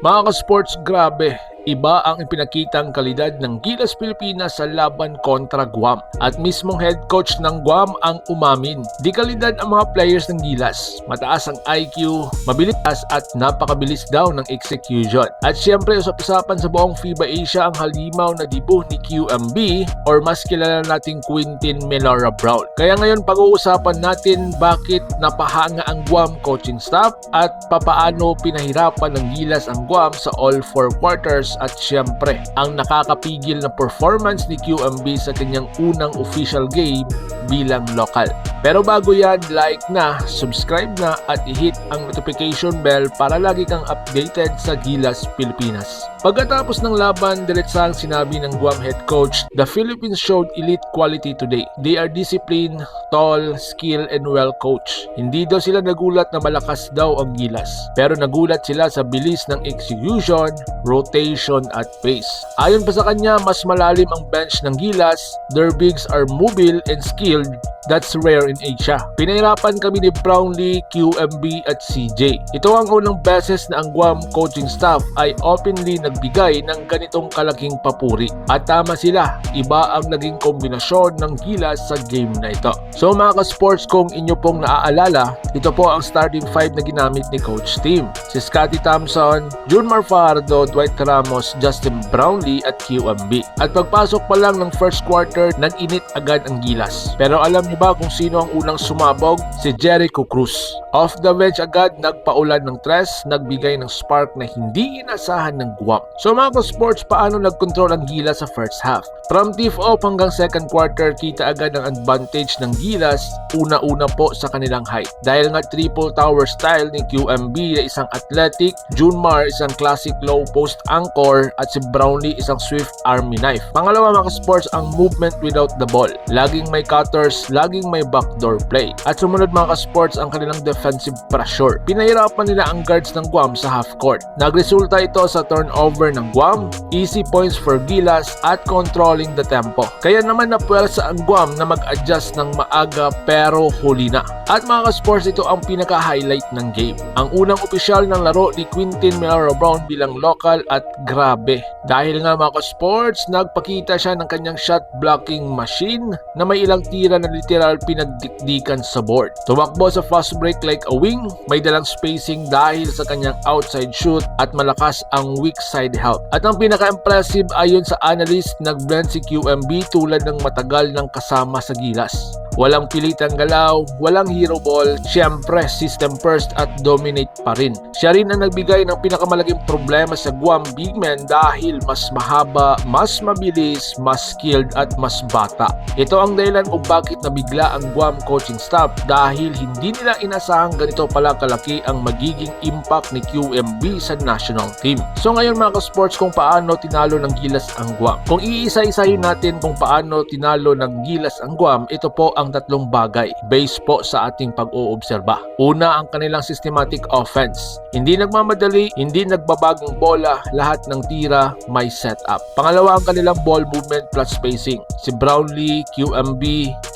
Mga ka-sports, grabe. Iba ang ipinakitang kalidad ng Gilas Pilipinas sa laban kontra Guam. At mismong head coach ng Guam ang umamin. Di kalidad ang mga players ng Gilas. Mataas ang IQ, mabilis at napakabilis daw ng execution. At syempre usap-usapan sa buong FIBA Asia ang halimaw na dibuh ni QMB or mas kilala nating Quintin Melora Brown. Kaya ngayon pag-uusapan natin bakit napahanga ang Guam coaching staff at papaano pinahirapan ng Gilas ang Guam sa all four quarters at syempre ang nakakapigil na performance ni QMB sa kanyang unang official game bilang local. Pero bago yan, like na, subscribe na at i-hit ang notification bell para lagi kang updated sa Gilas Pilipinas. Pagkatapos ng laban, diretsang sinabi ng Guam head coach, the Philippines showed elite quality today. They are disciplined, tall, skilled, and well coached. Hindi daw sila nagulat na malakas daw ang Gilas. Pero nagulat sila sa bilis ng execution, rotation, at pace. Ayon pa sa kanya, mas malalim ang bench ng Gilas, their bigs are mobile and skilled, That's rare in Asia. Pinahirapan kami ni Brownlee, QMB at CJ. Ito ang unang beses na ang Guam coaching staff ay openly nagbigay ng ganitong kalaking papuri. At tama sila, iba ang naging kombinasyon ng gilas sa game na ito. So mga ka-sports kung inyo pong naaalala, ito po ang starting five na ginamit ni Coach Team. Si Scotty Thompson, Jun Marfardo, Dwight Ramos, Justin Brownlee at QMB. At pagpasok pa lang ng first quarter, nag-init agad ang gilas. Pero alam niyo ba kung sino ang unang sumabog? Si Jericho Cruz. Off the bench agad, nagpaulan ng tres, nagbigay ng spark na hindi inasahan ng Guam. So mga sports, paano nag-control ang Gilas sa first half? From tip off hanggang second quarter, kita agad ang advantage ng Gilas, una-una po sa kanilang height. Dahil nga triple tower style ni QMB na isang athletic, Junmar isang classic low post anchor, at si Brownlee isang swift army knife. Pangalawa mga sports, ang movement without the ball. Laging may cutters, laging may backdoor play. At sumunod mga sports ang kanilang defensive pressure. Pinahirapan nila ang guards ng Guam sa half court. Nagresulta ito sa turnover ng Guam, easy points for Gilas at controlling the tempo. Kaya naman napwersa ang Guam na mag-adjust ng maaga pero huli na. At mga sports ito ang pinaka-highlight ng game. Ang unang opisyal ng laro ni Quintin Meloro Brown bilang local at grabe. Dahil nga mga sports, nagpakita siya ng kanyang shot blocking machine na may ilang tira na literal pinagdikdikan sa board. Tumakbo sa fast break like a wing, may dalang spacing dahil sa kanyang outside shoot at malakas ang weak side help. At ang pinaka-impressive ayon sa analyst, nag-blend si QMB tulad ng matagal ng kasama sa gilas. Walang pilitang galaw, walang hero ball, syempre system first at dominate pa rin. Siya rin ang nagbigay ng pinakamalaking problema sa Guam big men dahil mas mahaba, mas mabilis, mas skilled at mas bata. Ito ang dahilan kung bakit nabigla ang Guam coaching staff dahil hindi nila inasahang ganito pala kalaki ang magiging impact ni QMB sa national team. So ngayon mga ka-sports kung paano tinalo ng Gilas ang Guam. Kung iisa-isahin natin kung paano tinalo ng Gilas ang Guam, ito po ang tatlong bagay based po sa ating pag-oobserba. Una, ang kanilang systematic offense. Hindi nagmamadali, hindi nagbabagong bola, lahat ng tira may setup. Pangalawa, ang kanilang ball movement plus spacing. Si Brownlee, QMB,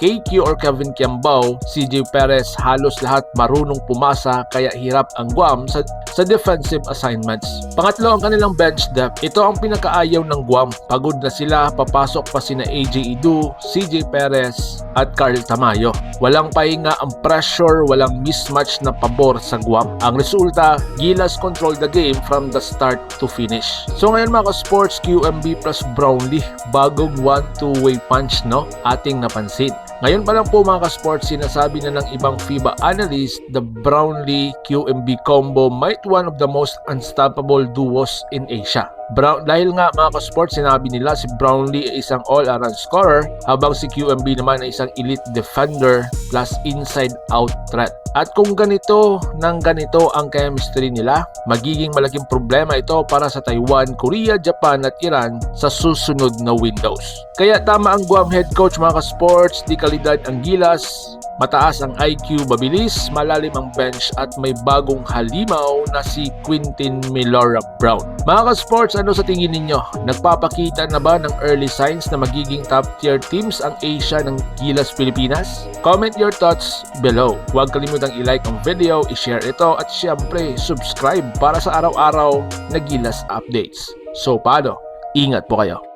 KQ or Kevin Kiambao, CJ Perez, halos lahat marunong pumasa kaya hirap ang Guam sa, sa defensive assignments. Pangatlo, ang kanilang bench depth. Ito ang pinakaayaw ng Guam. Pagod na sila, papasok pa sina AJ Idu, CJ Perez, at Carl Rafael Tamayo Walang pahinga ang pressure, walang mismatch na pabor sa Guam. Ang resulta, Gilas control the game from the start to finish. So ngayon mga sports QMB plus Brownlee, bagong one-two-way punch no, ating napansin. Ngayon pa lang po mga ka-sports, sinasabi na ng ibang FIBA analyst, the Brownlee-QMB combo might one of the most unstoppable duos in Asia. Brown, dahil nga mga ka-sports, sinabi nila si Brownlee ay isang all-around scorer habang si QMB naman ay isang elite defender plus inside-out threat. At kung ganito ng ganito ang chemistry nila, magiging malaking problema ito para sa Taiwan, Korea, Japan at Iran sa susunod na windows. Kaya tama ang Guam head coach mga ka-sports, di kalidad ang gilas, mataas ang IQ, mabilis, malalim ang bench at may bagong halimaw na si Quintin Milora Brown. Mga ka-sports, ano sa tingin ninyo? Nagpapakita na ba ng early signs na magiging top tier teams ang Asia ng Gilas Pilipinas? Comment your thoughts below. Huwag kalimutang i-like ang video, i-share ito at syempre subscribe para sa araw-araw na Gilas updates. So paano? Ingat po kayo.